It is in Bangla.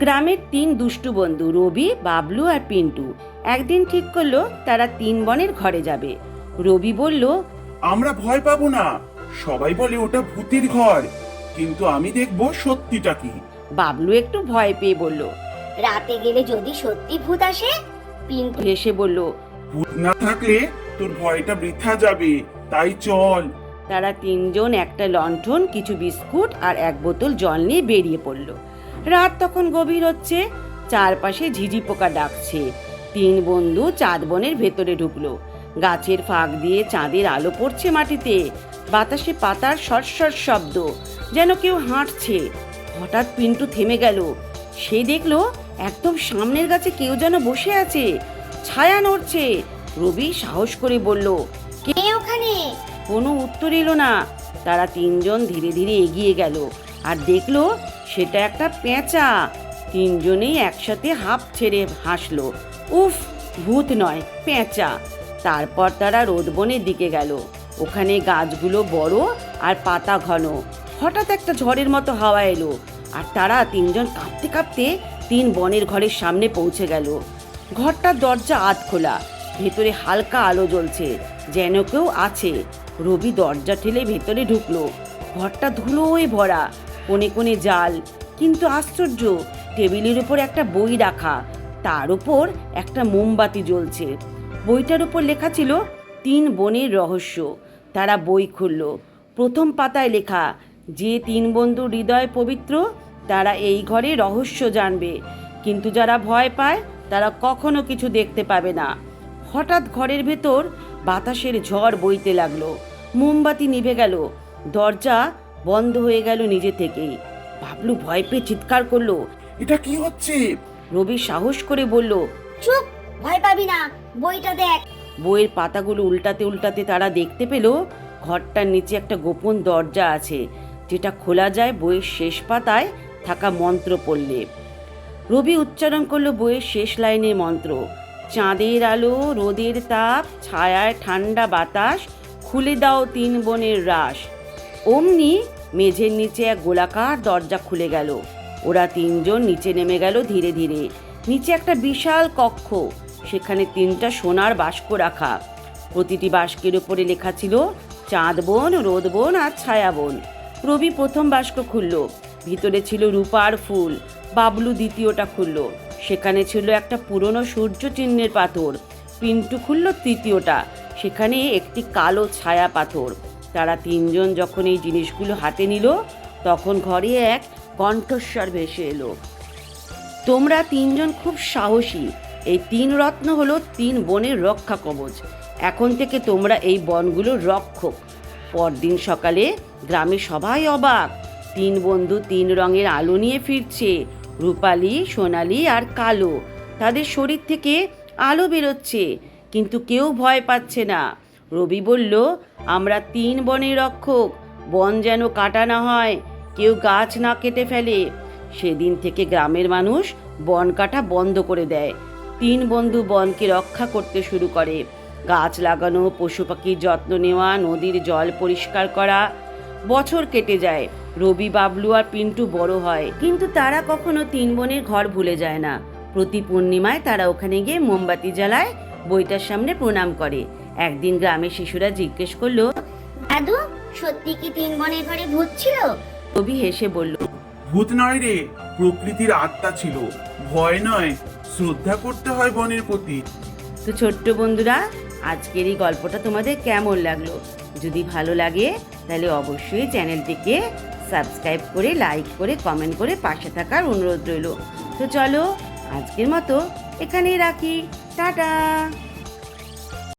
গ্রামের তিন দুষ্টু বন্ধু রবি বাবলু আর পিন্টু। একদিন ঠিক করল তারা তিন বনের ঘরে যাবে। রবি বলল আমরা ভয় পাবো না। সবাই বলে ওটা ভূতের ঘর। কিন্তু আমি দেখব সত্যিটা কি? বাবলু একটু ভয় পেয়ে বলল রাতে গেলে যদি সত্যি ভূত আসে? পিন্টু হেসে বলল ভূত না থাকলে তোর ভয়টা বৃথা যাবে। তাই চল। তারা তিনজন একটা লণ্ঠন কিছু বিস্কুট আর এক বোতল জল নিয়ে বেরিয়ে পড়ল। রাত তখন গভীর হচ্ছে, চারপাশে ঝিঝি পোকা ডাকছে। তিন বন্ধু চাঁদ বনের ভেতরে ঢুকলো। গাছের ফাঁক দিয়ে চাঁদের আলো পড়ছে মাটিতে। বাতাসে পাতার সরসর শব্দ, যেন কেউ হাঁটছে। হঠাৎ পিন্টু থেমে গেল। সে দেখল, একদম সামনের গাছে কেউ যেন বসে আছে। ছায়া নড়ছে। রবি সাহস করে বলল, কে ওখানে? কোনো উত্তর এলো না। তারা তিনজন ধীরে ধীরে এগিয়ে গেল। আর দেখল সেটা একটা পেঁচা। তিনজনেই একসাথে হাঁপ ছেড়ে হাসলো। উফ, ভূত নয়, পেঁচা। তারপর তারা রোদবনের দিকে গেল। ওখানে গাছগুলো বড় আর পাতা ঘন। হঠাৎ একটা ঝড়ের মতো হাওয়া এলো আর তারা তিনজন কাঁপতে কাঁপতে তিন বনের ঘরের সামনে পৌঁছে গেল। ঘরটার দরজা আধ খোলা। ভেতরে হালকা আলো জ্বলছে, যেন কেউ আছে। রবি দরজা ঠেলে ভেতরে ঢুকলো। ঘরটা ধুলোয় ভরা। কোণে কোণে জাল। কিন্তু আশ্চর্য, টেবিলের উপর একটা বই রাখা, তার উপর একটা মোমবাতি জ্বলছে। বইটার উপর লেখা ছিল, তিন বোনের রহস্য। তারা বই খুলল। প্রথম পাতায় লেখা, যে তিন বন্ধু হৃদয় পবিত্র, তারা এই ঘরে রহস্য জানবে। কিন্তু যারা ভয় পায়, তারা কখনো কিছু দেখতে পাবে না। হঠাৎ ঘরের ভেতর বাতাসের ঝড় বইতে লাগল। মোমবাতি নিভে গেল। দরজা বন্ধ হয়ে গেল নিজে থেকেই। বাবলু ভয় পেয়ে চিৎকার করল এটা কি হচ্ছে? রবি সাহস করে বলল চুপ ভয় পাবি না বইটা দেখ। বইয়ের পাতাগুলো উল্টাতে উল্টাতে তারা দেখতে পেল ঘরটার নিচে একটা গোপন দরজা আছে যেটা খোলা যায় বইয়ের শেষ পাতায় থাকা মন্ত্র পড়লে। রবি উচ্চারণ করল বইয়ের শেষ লাইনের মন্ত্র চাঁদের আলো রোদের তাপ ছায়ায় ঠান্ডা বাতাস খুলে দাও তিন বনের রাস অমনি মেঝের নিচে এক গোলাকার দরজা খুলে গেল। ওরা তিনজন নিচে নেমে গেল ধীরে ধীরে। নিচে একটা বিশাল কক্ষ, সেখানে তিনটা সোনার বাস্ক রাখা। প্রতিটি বাস্কের উপরে লেখা ছিল, চাঁদ বোন, রোদ আর ছায়া বোন। রবি প্রথম বাস্ক খুলল। ভিতরে ছিল রূপার ফুল, বাবলু দ্বিতীয়টা খুলল। সেখানে ছিল একটা পুরনো সূর্য চিহ্নের পাথর। পিন্টু খুলল তৃতীয়টা, সেখানে একটি কালো ছায়া পাথর। তারা তিনজন যখন এই জিনিসগুলো হাতে নিল, তখন ঘরে এক কণ্ঠস্বর ভেসে এলো। তোমরা তিনজন খুব সাহসী। এই তিন রত্ন হলো তিন বনের রক্ষা কবচ। এখন থেকে তোমরা এই বনগুলো রক্ষক। পরদিন সকালে গ্রামে সবাই অবাক। তিন বন্ধু তিন রঙের আলো নিয়ে ফিরছে। রূপালি, সোনালি আর কালো। তাদের শরীর থেকে আলো বেরোচ্ছে, কিন্তু কেউ ভয় পাচ্ছে না। রবি বলল আমরা তিন বনের রক্ষক, বন যেন কাটা না হয়, কেউ গাছ না কেটে ফেলে। সেদিন থেকে গ্রামের মানুষ বন কাটা বন্ধ করে দেয়। তিন বন্ধু বনকে রক্ষা করতে শুরু করে। গাছ লাগানো, পশু পাখির যত্ন নেওয়া, নদীর জল পরিষ্কার করা, বছর কেটে যায়। রবি, বাবলু আর পিন্টু বড় হয়। কিন্তু তারা কখনো তিন বোনের ঘর ভুলে যায় না। প্রতি পূর্ণিমায় তারা ওখানে গিয়ে মোমবাতি জ্বালায়, বইটার সামনে প্রণাম করে। একদিন গ্রামের শিশুরা জিজ্ঞেস করল দাদু সত্যি কি তিন বনের ঘরে ভূত ছিল? রবি হেসে বলল ভূত নয় রে প্রকৃতির আত্মা ছিল। ভয় নয় শ্রদ্ধা করতে হয় বনের প্রতি। তো ছোট্ট বন্ধুরা আজকের এই গল্পটা তোমাদের কেমন লাগল? যদি ভালো লাগে তাহলে অবশ্যই চ্যানেলটিকে সাবস্ক্রাইব করে লাইক করে কমেন্ট করে পাশে থাকার অনুরোধ রইল। তো চলো আজকের মতো এখানেই রাখি। টাটা!